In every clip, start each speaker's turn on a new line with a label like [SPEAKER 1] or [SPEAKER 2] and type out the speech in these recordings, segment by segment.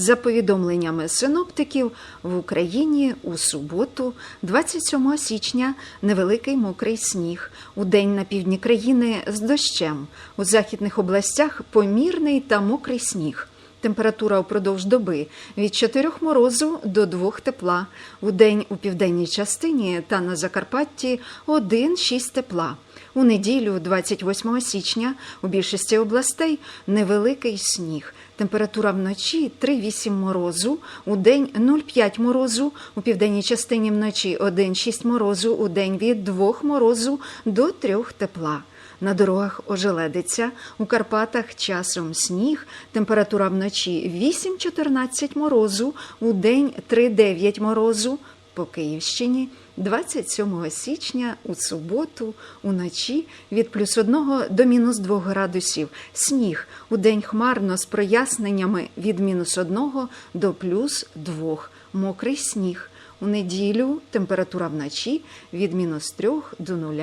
[SPEAKER 1] За повідомленнями синоптиків, в Україні у суботу, 27 січня, невеликий мокрий сніг. У день на півдні країни з дощем. У західних областях помірний та мокрий сніг. Температура впродовж доби від 4 морозу до 2 тепла. У день у південній частині та на Закарпатті 1-6 тепла. У неділю, 28 січня, у більшості областей невеликий сніг. Температура вночі 3-8 морозу, у день 0,5 морозу, у південній частині вночі 1-6 морозу, у день від 2 морозу до 3 тепла. На дорогах ожеледиться, у Карпатах часом сніг, температура вночі 8-14 морозу, у день 3-9 морозу, по Київщині 27 січня у суботу уночі від плюс 1 до мінус 2 градусів. Сніг у день хмарно з проясненнями від мінус 1 до плюс 2. Мокрий сніг. У неділю температура вночі від мінус 3 до 0,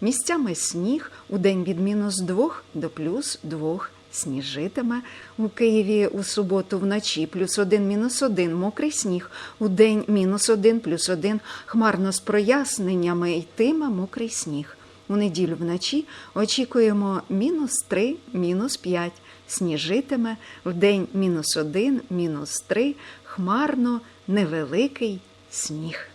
[SPEAKER 1] місцями сніг, у день від мінус 2 до плюс 2 сніжитиме. У Києві у суботу вночі плюс 1, мінус 1, мокрий сніг, у день мінус 1, плюс 1, хмарно з проясненнями йтиме мокрий сніг. У неділю вночі очікуємо мінус 3, мінус 5, сніжитиме, в день мінус 1, мінус 3, хмарно, невеликий сніг.